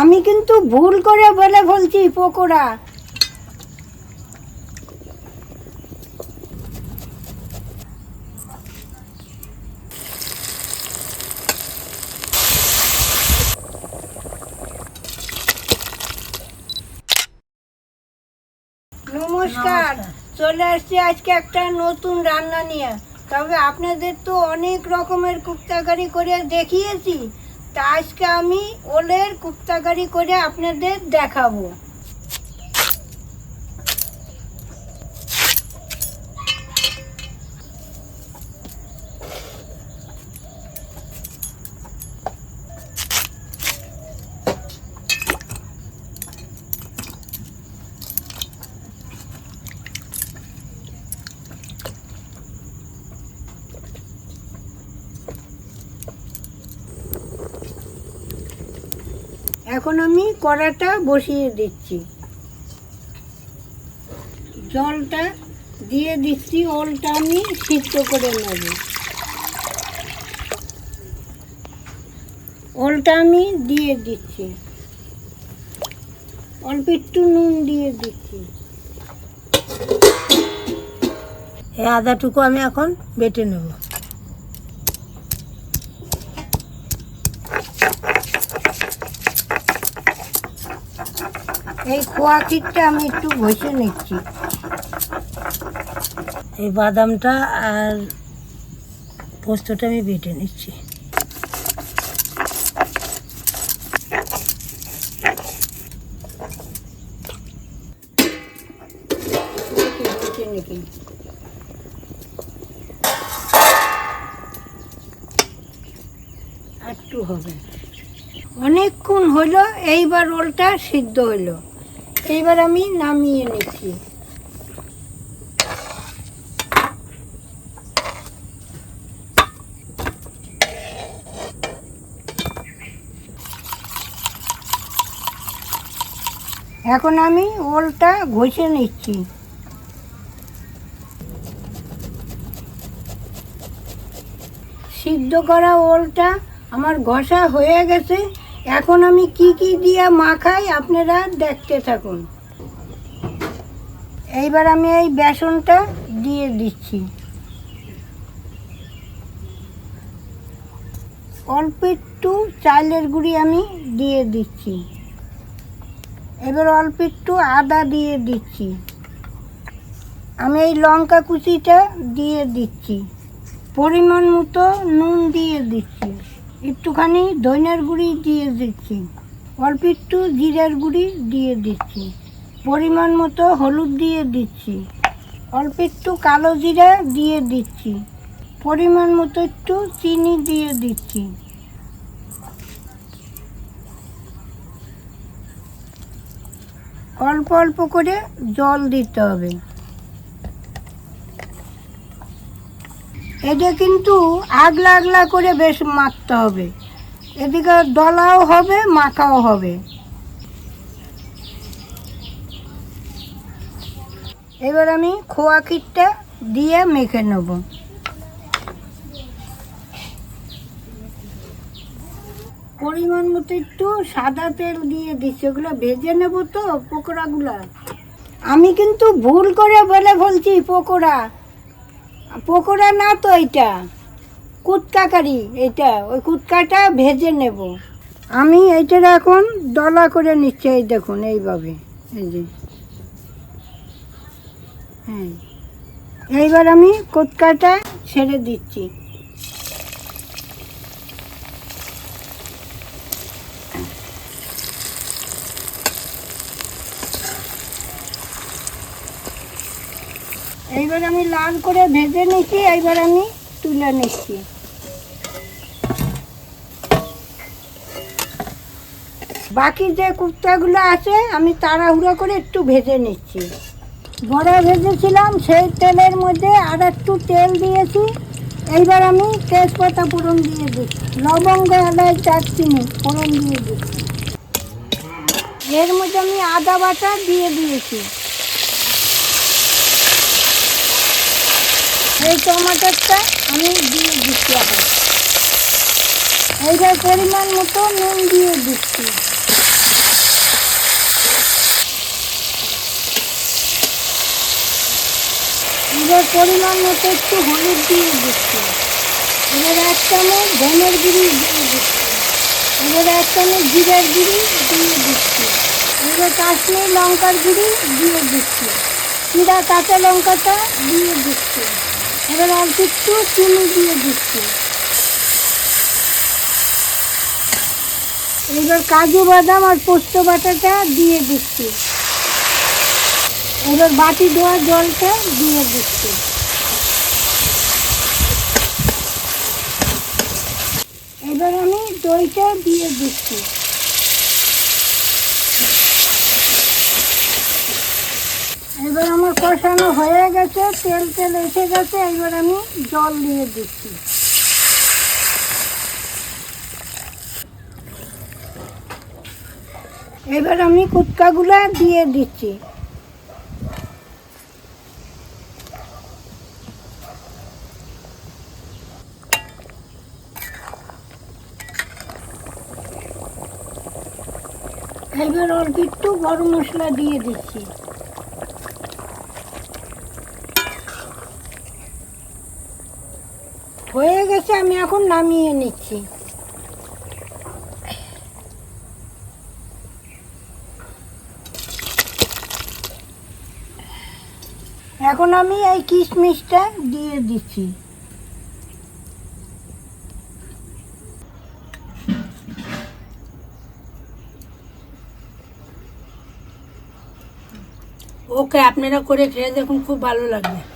আমি কিন্তু ভুল করে বলে বলছি পকোড়া। নমস্কার চলে আসছি আজকে একটা নতুন রান্না নিয়ে। তবে আপনাদের তো অনেক রকমের কুপ্তাকারি করে দেখিয়েছি। তা আজকে আমি ওলের কুপ্তাকারি করে আপনাদের দেখাবো। এখন আমি কড়াটা বসিয়ে দিচ্ছি। জলটা দিয়ে দিচ্ছি, ওলটা আমি সিদ্ধ করে নেব। ওলটা আমি দিয়ে দিচ্ছি। অল্প একটু নুন দিয়ে দিচ্ছি। এই আদাটুকু আমি এখন বেটে নেব। এই খোয়া ক্ষীরটা আমি একটু ঘষে নিচ্ছি। এই বাদামটা আর পোস্তটা আমি বেটে নিচ্ছি। একটু হবে। অনেকক্ষণ হলো এইবার ওলটা সিদ্ধ হলো। এইবার আমি নামিয়ে নিচ্ছি। এখন আমি ওলটা ঘষে নিচ্ছি। সিদ্ধ করা ওলটা আমার ঘষা হয়ে গেছে। এখন আমি কি কি দিয়ে মাখাই আপনারা দেখতে থাকুন। এইবার আমি এই বেসনটা দিয়ে দিচ্ছি। অল্প একটু চালের গুঁড়ি আমি দিয়ে দিচ্ছি। এবার অল্প একটু আদা দিয়ে দিচ্ছি। আমি এই লঙ্কা কুচিটা দিয়ে দিচ্ছি। পরিমাণ মতো নুন দিয়ে দিচ্ছি। একটুখানি ধনিয়ার গুঁড়ি দিয়ে দিচ্ছি। অল্প একটু জিরার গুঁড়ি দিয়ে দিচ্ছি। পরিমাণ মতো হলুদ দিয়ে দিচ্ছি। অল্প একটু কালো জিরা দিয়ে দিচ্ছি। পরিমাণ মতো একটু চিনি দিয়ে দিচ্ছি। অল্প অল্প করে জল দিতে হবে। এটা কিন্তু আগলা আগলা করে বেশ মাখতে হবে। এদিকে দলাও হবে, মাখাও হবে। এবার আমি খোয়া ক্ষীরটা দিয়ে মেখে নেব। পরিমাণ মতো একটু সাদা তেল দিয়ে দিচ্ছি। ওগুলো ভেজে নেব তো, পকোড়াগুলা। আমি কিন্তু ভুল করে বলে বলছি পকোড়া। পকোড়া না তো এটা কুটকাকারি এটা ওই কুটকাটা ভেজে নেব। আমি এইটার এখন দলা করে নিচ্ছি, এই দেখুন এইভাবে, এই যে। হ্যাঁ এইবার আমি কুটকাটা ছেড়ে দিচ্ছি। এইবার আমি লাল করে ভেজে নিচ্ছি এইবার আমি তুলে নিচ্ছি বাকি যে কুর্তাগুলো আছে, আমি তাড়াহুড়ো করে একটু ভেজে নিচ্ছি। বড়া ভেজেছিলাম, সেই তেলের মধ্যে আর একটু তেল দিয়েছি। এইবার আমি তেজপাতা ফোড়ন দিয়ে দিচ্ছি। লবঙ্গ, এলাচ, দারচিনি ফোড়ন দিয়ে দিচ্ছি। এর মধ্যে আমি আদা বাটা দিয়ে দিয়েছি। এই টমেটোটা আমি দিয়ে দিচ্ছি আবার এইটার পরিমাণ মতো নুন দিয়ে দিচ্ছি। এবার পরিমাণ মতো একটু হলুদ দিয়ে দিচ্ছি। এবার এক চামচ ধনের গিরি দিয়ে দিচ্ছি। এবার এক চামচ জিরার গিরি দিয়ে দিচ্ছি। এবার কাশ্মীর লঙ্কার গুঁড়ি দিয়ে দিচ্ছি। চিরা কাঁচা লঙ্কাটা দিয়ে দিচ্ছি। এবার অল্প একটু চিনি দিয়ে দিচ্ছি। এবার কাজু বাদাম আর পোস্ত বাটাটা দিয়ে দিচ্ছি। এবার বাটি ধোয়া জলটা দিয়ে দিচ্ছি। এবার আমি দইটা দিয়ে দিচ্ছি এবার আমার কষানো হয়ে গেছে, তেল তেল এসে গেছে, এবার আমি জল দিয়ে দিচ্ছি। এবার আমি কুটকাগুলা দিয়ে দিচ্ছি। এবার অল্প একটু গরম মশলা দিয়ে দিচ্ছি। গেছে আমি এখন নামিয়ে নিচ্ছি। এখন আমি এই কিশমিশটা দিয়ে দিচ্ছি। ওকে, আপনারা করে খেয়ে দেখুন, খুব ভালো লাগবে।